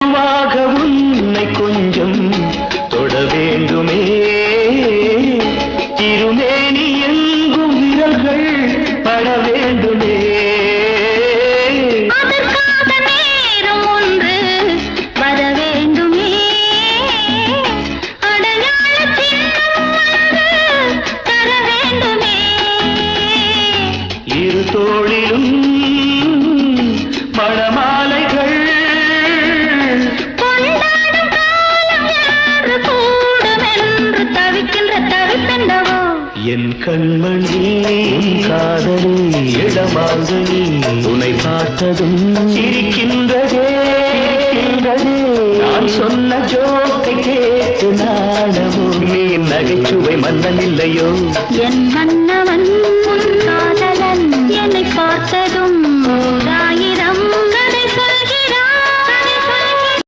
மெதுவாக உன்னை கொஞ்சம் தொட வேண்டுமே. திருமேனி எங்கும் விரல்கள் பட வேண்டுமே. அதற்காக நேரம் ஒன்று வர வேண்டுமே. அடையாள சின்னம் ஒன்று தர வேண்டுமே. இரு தோளிலும் என் கண்மணி காதலி இடமாங்கனி உன்னை பார்த்ததும் சிரிக்கின்றதே நான் சொன்ன ஜோக்கை கேட்டு நாணமோ நீ நகைச்சுவை மன்னன் இல்லையோ? என் மன்னவன்